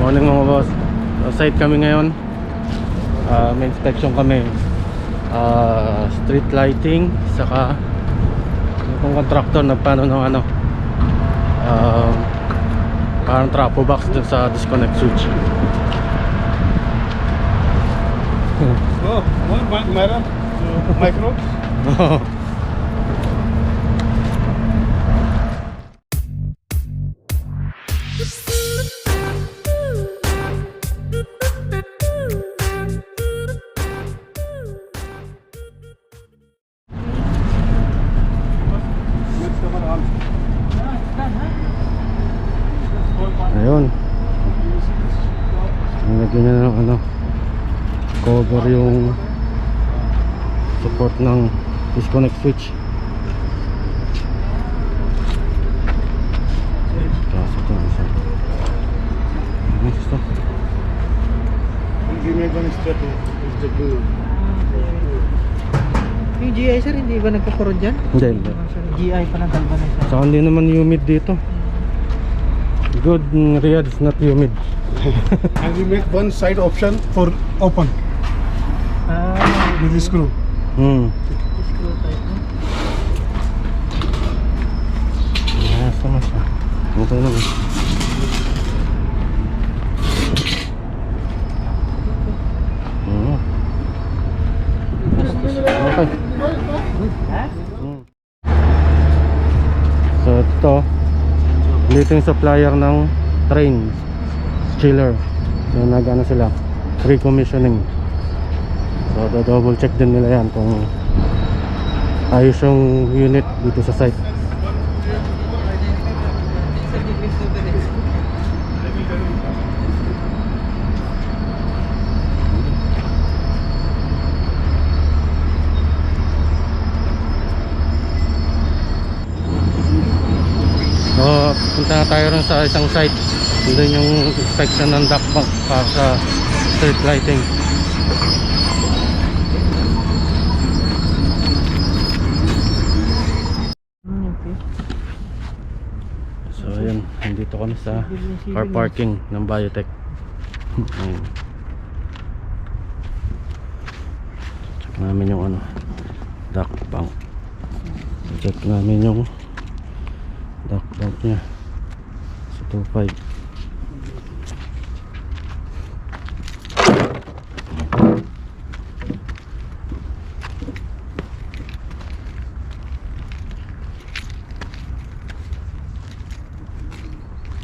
morning mga boss. Sa site kami ngayon. Ah, may inspection kami. Ah, street lighting saka yung contractor nagpano ng ano ah, parang trapo box dun sa disconnect switch. Oh, one ma- madam, Nilagyan niya ng ano cover yung support ng disconnect switch. Kaso ito isa. Ano ito? Give me one step. Is the blue. Yung GI sir, hindi ba nagkakurod dyan? Hindi, hindi. GI pa ng siya. Saka hindi naman humid dito. Good mm, Riyadh is not humid. And we make one side option for open Ah, with the screw. Hmm. screw type? Ayos naman siya. Okay. Hmm. Okay. So ito, dito yung supplier ng train chiller. So nag-ano sila, recommissioning. So do- double check din nila yan kung ayos yung unit dito sa site. So, punta na tayo rin sa isang site. Doon yung inspection ng duct bank para sa street lighting. So, ayun. Nandito kami sa car parking ng Biotech. Ayun. Check namin yung ano, duct bank. Check namin yung duct bank niya. Sa 2.5.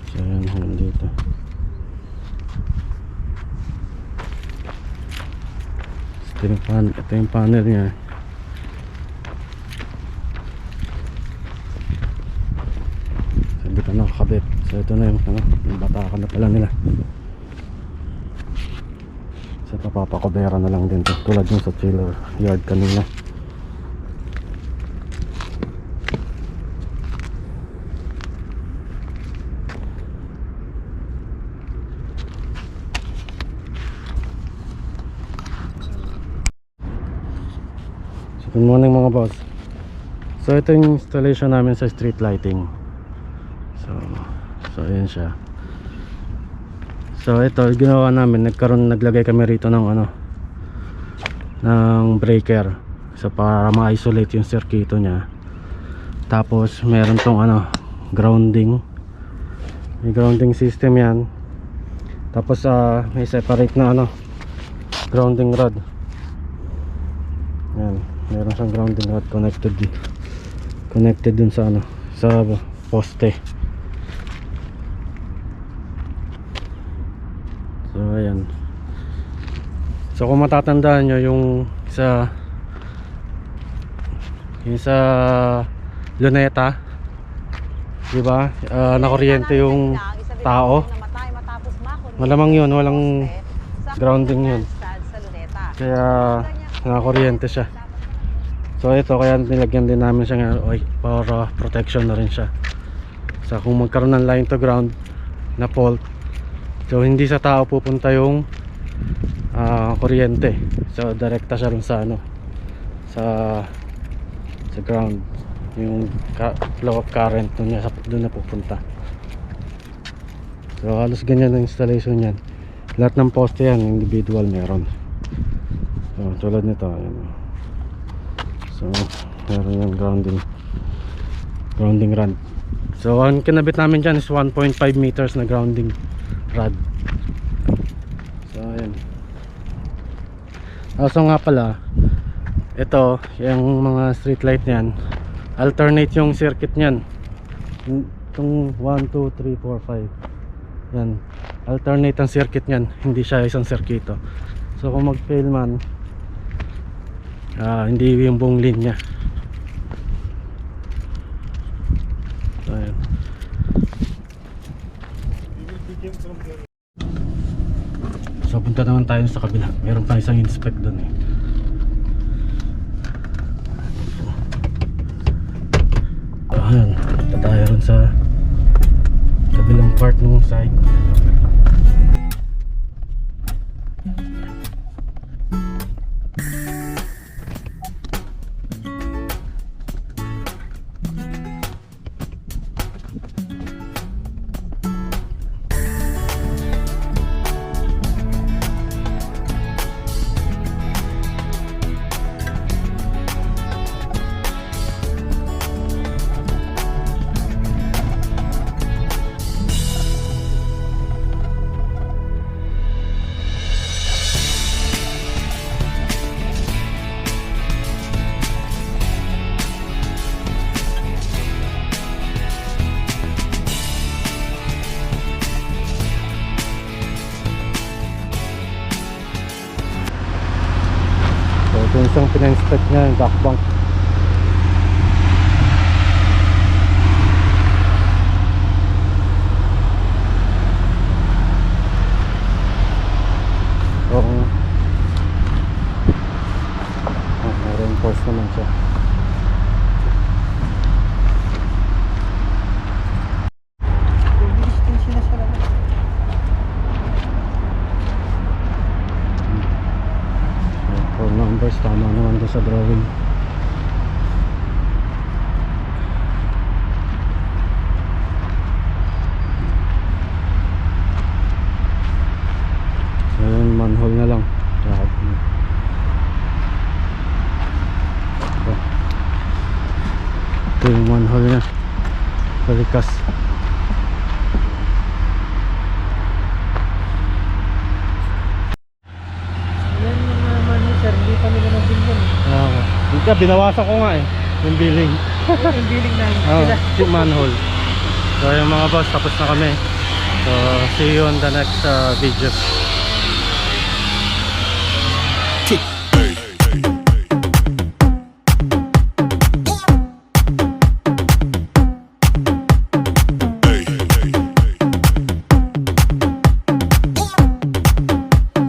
So, ayan hanggang dito. Ito yung, pan ito yung panel niya. Sabi ko nakakabit. So, ito na yung, ano, yung batakan na pala nila. So, papapakobera na lang din to. Tulad yung sa chiller yard kanina. Good morning mga boss. So ito yung installation namin sa street lighting. So, so ayan siya. So ito ginawa namin, nagkaroon naglagay kami rito ng ano ng breaker. So para ma-isolate yung circuito niya. Tapos meron tong ano grounding. May grounding system 'yan. Tapos ah, may separate na ano grounding rod. Yan, meron siyang grounding rod connected di- connected dun sa ano, sa poste. So ayan. So kung matatandaan nyo yung sa yung sa Luneta, di ba? Ah, nakuryente yung tao. Malamang yun, walang grounding yun. Kaya nakakuryente siya. So ito kaya nilagyan din namin siya ng oil para protection na rin siya. So kung magkaroon ng line to ground na fault, so hindi sa tao pupunta yung ah, kuryente. So direkta siya rin sa ano sa sa ground yung flow of current doon niya sa doon na pupunta. So halos ganyan ang installation yan. Lahat ng poste yan, individual meron. So tulad nito, ayan. So meron yung grounding grounding rod. So ang kinabit namin dyan is 1.5 meters na grounding rod. So ayan. Also nga pala, ito, yung mga street light niyan, alternate yung circuit niyan. Itong 1, 2, 3, 4, 5. Yan. Alternate ang circuit niyan, hindi siya isang circuito. So kung mag-fail man, ah, hindi yung buong linya. So. So punta naman tayo sa kabila. Meron pa isang inspect doon eh. Ayan, punta tayo rin sa kabilang part ng side. Isang pina-inspect niya, yung back bunk. Oo. Oh, na-reinforce naman siya. Bilis din sila sa labas. Ayan, Four numbers, tama naman doon sa drawing. So manhole na lang. Na. Ito. Yung manhole niya. Balikas. Yan yung naman ni sir, hindi pa nila nabilyan eh. Ah, Hindi binawasan ko nga eh. Yung billing. Yung billing namin. Oh, Sila. cheap manhole. So yung mga boss, tapos na kami. So see you on the next uh, video. Tick